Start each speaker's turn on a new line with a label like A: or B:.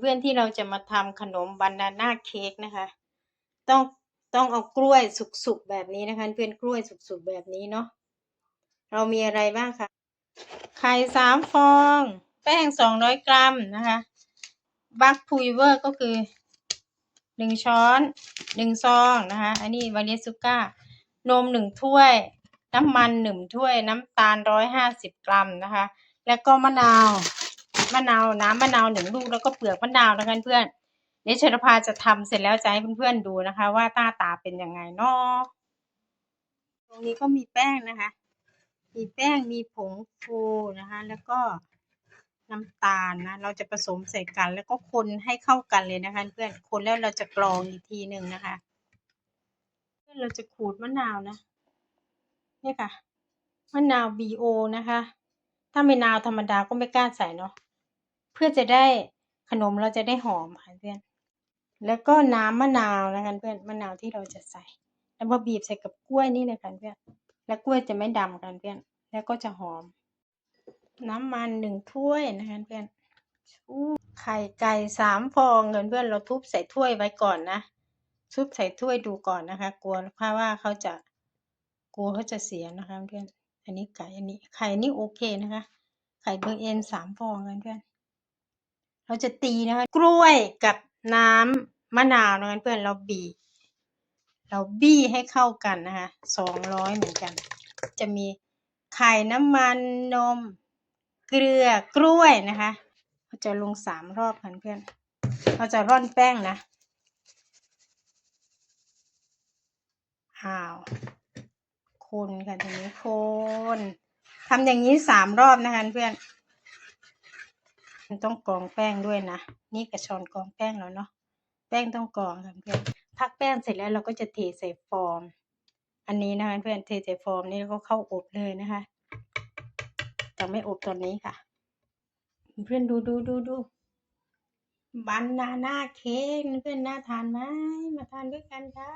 A: เพื่อนๆที่เราจะมาทำขนมบานาน่าเค้กนะคะ ต้องต้องเอากล้วยสุกๆแบบนี้นะคะ เพื่อนกล้วยสุกๆแบบนี้เนาะเรามีอะไรบ้างคะไข่สามฟอง แป้งสองร้อยกรัมนะคะบัคพูเวอร์ก็คือหนึ่งช้อนหนึ่งซองนะคะ อันนี้วานิสุก้านมหนึ่งถ้วย น้ำมันหนึ่งถ้วย น้ำตาลร้อยห้าสิบกรัมนะคะ แล้วก็มะนาว มะนาวน้ำมะนาวหนึ่งลูกแล้วก็เปลือกมะนาวนะคะเพื่อนเดี๋ยวชรพาจะทำเสร็จแล้วจะให้เพื่อนๆดูนะคะ ว่าหน้าตาเป็นยังไงเนาะตรงนี้ก็มีแป้งนะคะ มีแป้งมีผงฟูนะคะ แล้วก็น้ำตาลนะเราจะผสมใส่กัน แล้วก็คนให้เข้ากันเลยนะคะ เพื่อนคนแล้วเราจะกรองอีกทีหนึ่งนะคะ เพื่อนเราจะขูดมะนาวนะนี่ค่ะมะนาวบีโอนะคะ ถ้าไม่นาวธรรมดาก็ไม่กล้าใส่เนาะ เพื่อจะได้ขนมเราจะได้หอมค่ะเพื่อน แล้วก็น้ำมะนาวนะคะเพื่อนมะนาวที่เราจะใส่ แล้วพอบีบใส่กับกล้วยนี่เลยค่ะเพื่อน แล้วกล้วยจะไม่ดำกันเพื่อน แล้วก็จะหอม น้ำมันหนึ่งถ้วยนะคะเพื่อนไข่ไก่สามฟองเงินเพื่อนเราทุบใส่ถ้วยไว้ก่อนนะทุบใส่ถ้วยดูก่อนนะคะ กลัวเพราะว่าเขาจะกลัวเขาจะเสียนะคะเพื่อน อันนี้ไก่อันนี้ไข่นี่โอเคนะคะ ไข่เบอร์เอ็นสามฟองกันเพื่อน เราจะตีนะคะกล้วยกับน้ำมะนาวนะคะเพื่อนเราบีเราบี้ให้เข้ากันนะคะสองร้อยเหมือนกัน จะมีไข่น้ำมันนม เกลือกล้วยนะคะเราจะลงสามรอบกันเพื่อน เราจะร่อนแป้งนะอ้าวคนค่ะทีนี้คนทำอย่างนี้สามรอบนะคะเพื่อน มันต้องกรองแป้งด้วยนะ นี่กระชอนกรองแป้งแล้วเนาะ แป้งต้องกรองค่ะเพื่อนพักแป้งเสร็จแล้วเราก็จะเทใส่ฟอร์ม อันนี้นะคะเพื่อนเทใส่ฟอร์มนี่ก็เข้าอบเลยนะคะจะไม่อบตอนนี้ค่ะ เพื่อนดูดูดูดูบานาน่าเค้กเพื่อนน่าทานไหมมาทานด้วยกันค่ะ